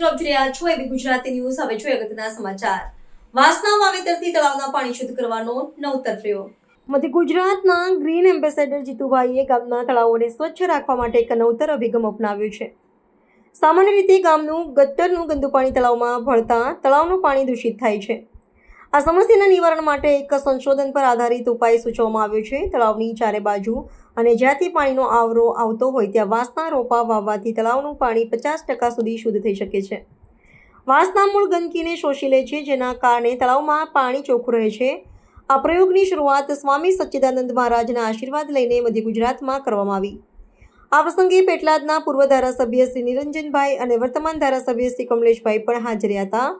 મિત્રો જોઈ રહ્યા છો એબી ગુજરાતી ન્યૂઝ. હવે જોઈએ અગત્યના સમાચાર. વાસના વાવેતરથી તળાવના પાણી શુદ્ધ કરવાનો નવતર પ્રયોગ મધ્ય ગુજરાતના ગ્રીન એમ્બેસેડર જીતુભાઈએ ગામના તળાવોને સ્વચ્છ રાખવા માટે એક નવતર અભિગમ અપનાવ્યો છે. સામાન્ય રીતે ગામનું ગટરનું ગંદુ પાણી તળાવમાં ભળતા તળાવનું પાણી દૂષિત થાય છે. આ સમસ્યાના નિવારણ માટે એક સંશોધન પર આધારિત ઉપાય સૂચવવામાં આવ્યો છે. તળાવની ચારે બાજુ અને જ્યાંથી પાણીનો આવરો આવતો હોય ત્યાં વાંસના રોપા વાવવાથી તળાવનું પાણી પચાસ ટકા સુધી શુદ્ધ થઈ શકે છે. વાંસના મૂળ ગંદકીને શોષી લે છે, જેના કારણે તળાવમાં પાણી ચોખ્ખું રહે છે. આ પ્રયોગની શરૂઆત સ્વામી સચ્ચિદાનંદ મહારાજના આશીર્વાદ લઈને મધ્ય ગુજરાતમાં કરવામાં આવી. આ પ્રસંગે પેટલાદના પૂર્વ ધારાસભ્ય શ્રી નિરંજનભાઈ અને વર્તમાન ધારાસભ્ય શ્રી કમલેશભાઈ પણ હાજર હતા.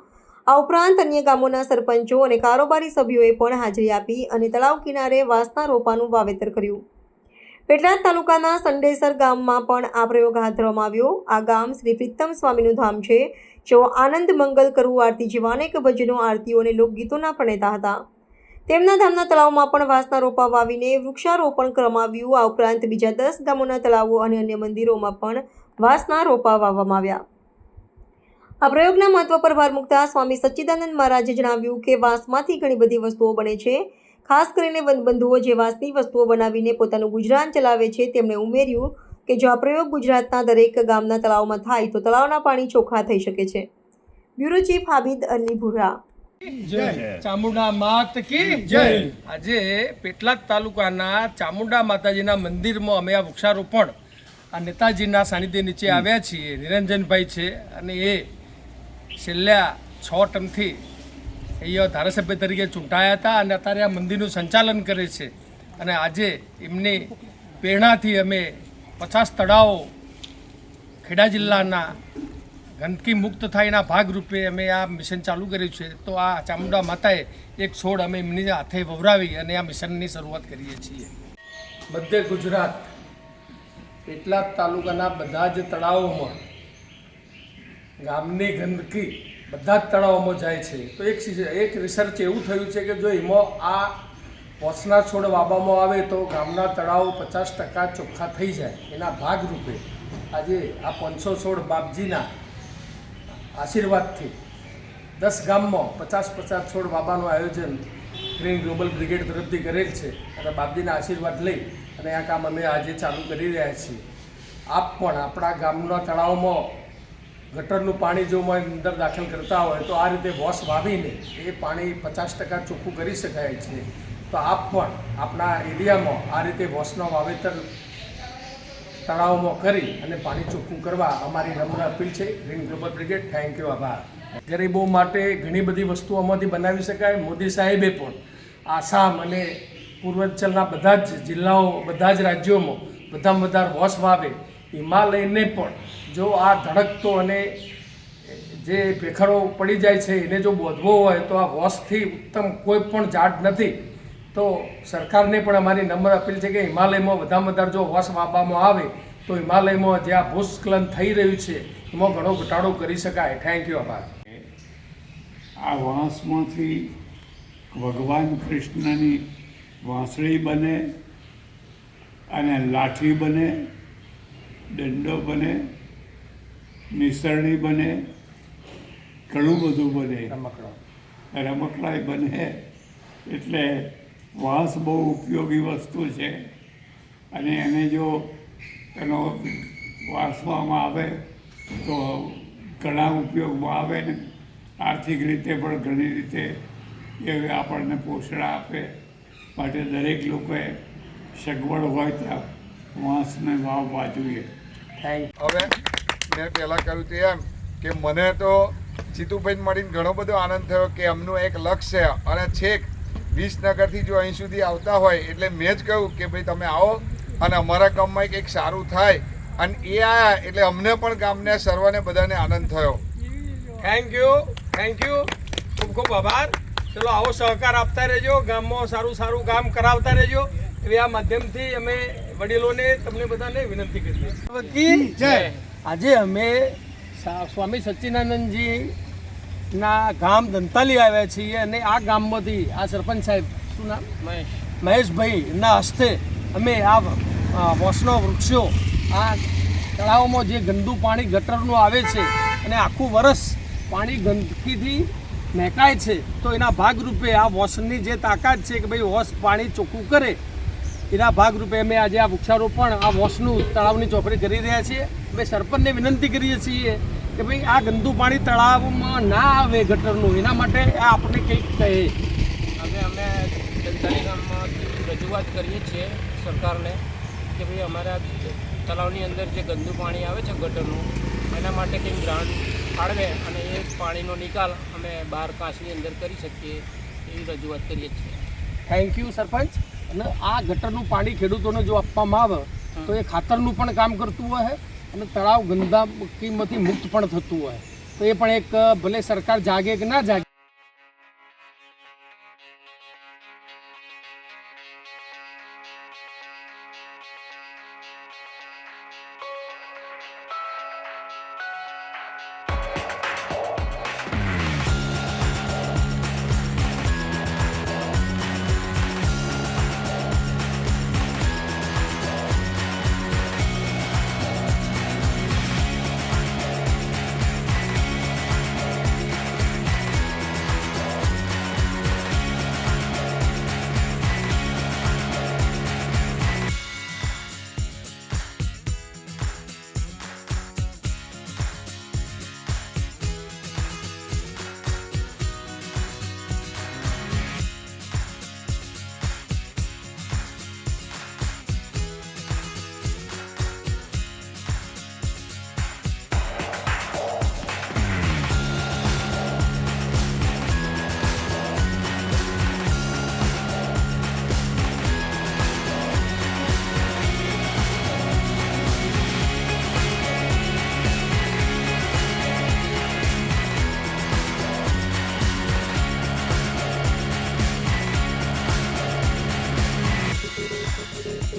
આ ઉપરાંત અન્ય ગામોના સરપંચો અને કારોબારી સભ્યોએ પણ હાજરી આપી અને તળાવ કિનારે વાંસના રોપાનું વાવેતર કર્યું. પેટલાદ તાલુકાના સંડેસર ગામમાં પણ આ પ્રયોગ હાથ ધરવામાં આવ્યો. આ ગામ શ્રી પ્રીતમ સ્વામીનું ધામ છે. જેઓ આનંદ મંગલ કરવું આરતી જેવા અનેક ભજનો આરતીઓ અને લોકગીતોના પ્રણેતા હતા. તેમના ધામના તળાવમાં પણ વાંસના રોપા વાવીને વૃક્ષારોપણ કરવામાં આવ્યું આ ઉપરાંત બીજા દસ ગામોના તળાવો અને અન્ય મંદિરોમાં પણ વાંસના રોપા વાવવામાં આવ્યા. આ પ્રયોગના મહત્વ પર ભાર મૂકતા સ્વામી સચ્ચિદાનંદ મહારાજે જણાવ્યું કે વાંસમાંથી ઘણી બધી વસ્તુઓ બને છે. ખાસ કરીને વનબંધુઓ જે વાંસની વસ્તુઓ બનાવીને પોતાનું ગુજરાન ચલાવે છે તેમણે ઉમેર્યું કે જો આ પ્રયોગ ગુજરાતના દરેક ગામના તળાવમાં થાય તો તળાવના પાણી ચોખ્ખા થઈ શકે છે. Bureau chief Abid Ali Bhura. જય. ચામુંડા માત કી જય. આજે પેટલાદ તાલુકાના ચામુંડા માતાજીના મંદિરમાં અમે આ વૃક્ષારોપણ આ નેતાજીના સાનિધ્ય નીચે આવ્યા છીએ. નિરંજનભાઈ છે અને એ છેલ્લા છ ટર્મથી અહીંયા ધારાસભ્ય તરીકે ચૂંટાયા હતા અને અત્યારે આ મંદિરનું સંચાલન કરે છે. અને આજે એમની પ્રેરણાથી અમે પચાસ તળાવો ખેડા જિલ્લાના ગંદકી મુક્ત થાય એના ભાગરૂપે અમે આ મિશન ચાલુ કર્યું છે. તો આ ચામુંડા માતાએ એક છોડ અમે એમની હાથે વવરાવી અને આ મિશનની શરૂઆત કરીએ છીએ. બધે ગુજરાત કેટલાક તાલુકાના બધા જ તળાવોમાં ગામની ગંદકી બધા જ તળાવોમાં જાય છે. તો એક એક રિસર્ચ એવું થયું છે કે જો એમાં આ વોસના છોડ વાવવામાં આવે તો ગામના તળાવો પચાસ ટકા ચોખ્ખા થઈ જાય એના ભાગરૂપે. આજે આ પાંચસો છોડ બાપજીના આશીર્વાદથી દસ ગામમાં પચાસ પચાસ છોડ વાવવાનું આયોજન ગ્રીન ગ્લોબલ બ્રિગેડ તરફથી કરેલ છે અને બાપજીના આશીર્વાદ લઈ અને આ કામ અમે આજે ચાલુ કરી રહ્યા છીએ. આપ પણ આપણા ગામના તળાવમાં ગટરનું પાણી જો અંદર દાખલ કરતા હોય તો આ રીતે વોશ વાવીને એ પાણી પચાસ ટકા ચોખ્ખું કરી શકાય છે. તો આપ પણ આપણા એરિયામાં આ રીતે વોશનો વાવેતર તળાવમાં કરી અને પાણી ચોખ્ખું કરવા અમારી નમ્ર અપીલ છે. Green global brigade, thank you, આભાર. ગરીબો માટે ઘણી બધી વસ્તુઓ આમાંથી બનાવી શકાય. મોદી સાહેબે પણ આસામ અને પૂર્વાંચલના બધા જ જિલ્લાઓ, બધા જ રાજ્યોમાં બધામાં બધા વોશ વાવે. હિમાલયને પણ જો આ ધડકતો અને જે ભેખરો પડી જાય છે, એને જો બોધવો હોય તો આ વોશથી ઉત્તમ કોઈ પણ ઝાડ નથી. તો સરકારને પણ અમારી નમ્ર અપીલ છે કે હિમાલયમાં વધારે વધારે જો વોશ વાપવામાં આવે, તો હિમાલયમાં જે આ ભૂસ્ખલન થઈ રહ્યું છે, એમાં ઘણો ઘટાડો કરી શકાય. થેન્ક યુ આભાર. આ વાંસમાંથી ભગવાન કૃષ્ણની વાંસળી બને, અને લાઠી બને, દંડો બને નિસરણી બને ઘણું બધું બને. રમકડો. રમકડાય બને એટલે વાંસ બહુ ઉપયોગી વસ્તુ છે. અને એને જો એનો વાંસવામાં આવે તો ઘણા ઉપયોગમાં આવે ને. આર્થિક રીતે પણ ઘણી રીતે એ આપણને પોષણ આપે. માટે દરેક લોકોએ સગવડ હોય ત્યાં વાંસને વાવવા જોઈએ. થેન્ક હવે મેં પહેલાં કહ્યું તે એમ કે મને તો જીતુભાઈને મળીને ઘણો બધો આનંદ થયો કે એમનું એક લક્ષ્ય છે. અને છેક વિસનગરથી જો અહીં સુધી આવતા હોય એટલે મેં જ કહ્યું કે ભાઈ તમે આવો અને અમારા ગામમાં કંઈક સારું થાય. અને એ આવ્યા એટલે અમને પણ ગામને સર્વને બધાને આનંદ થયો. થેન્ક યુ થેન્ક યુ ખૂબ ખૂબ આભાર. ચલો આવો સહકાર આપતા રહેજો ગામમાં સારું સારું કામ કરાવતા રહેજો. એવી આ માધ્યમથી અમે વડીલોને તમને બધાને વિનંતી કરીએ છીએ. જય. આજે અમે સ્વામી સચ્ચિદાનંદજીના ગામ દંતાલી આવ્યા છીએ અને આ ગામમાંથી આ સરપંચ સાહેબ શું નામ? મહેશભાઈ ના હસ્તે અમે આ આ વોસનો વૃક્ષો આ તળાવમાં જે ગંદુ પાણી ગટરનું આવે છે અને આખું વરસ પાણી ગંદકીથી મહેકાય છે તો એના ભાગરૂપે આ વોશની જે તાકાત છે કે ભાઈ વોશ પાણી ચોખ્ખું કરે એના ભાગરૂપે અમે આજે આ વૃક્ષારોપણ આ વોશનું તળાવની ચોપડી કરી રહ્યા છીએ. અમે સરપંચને વિનંતી કરીએ છીએ કે ભાઈ આ ગંદુ પાણી તળાવમાં ના આવે ગટરનું. એના માટે આ આપણને કંઈક કહે. અમે અમે રજૂઆત કરીએ છીએ સરકારને કે ભાઈ અમારા તળાવની અંદર જે ગંદુ પાણી આવે છે ગટરનું એના માટે કંઈક ગ્રાન્ટ ફાળવે અને એ પાણીનો નિકાલ અમે બહાર કાંસની અંદર કરી શકીએ એવી રજૂઆત કરીએ છીએ. Thank you sarpanch. અને આ ગટરનું પાણી ખેડૂતોને જો આપવામાં આવે તો એ ખાતરનું પણ કામ કરતું હોય અને તળાવ ગંદા કિંમતથી મુક્ત પણ થતું હોય. તો એ પણ એક ભલે સરકાર જાગે કે ના જાગે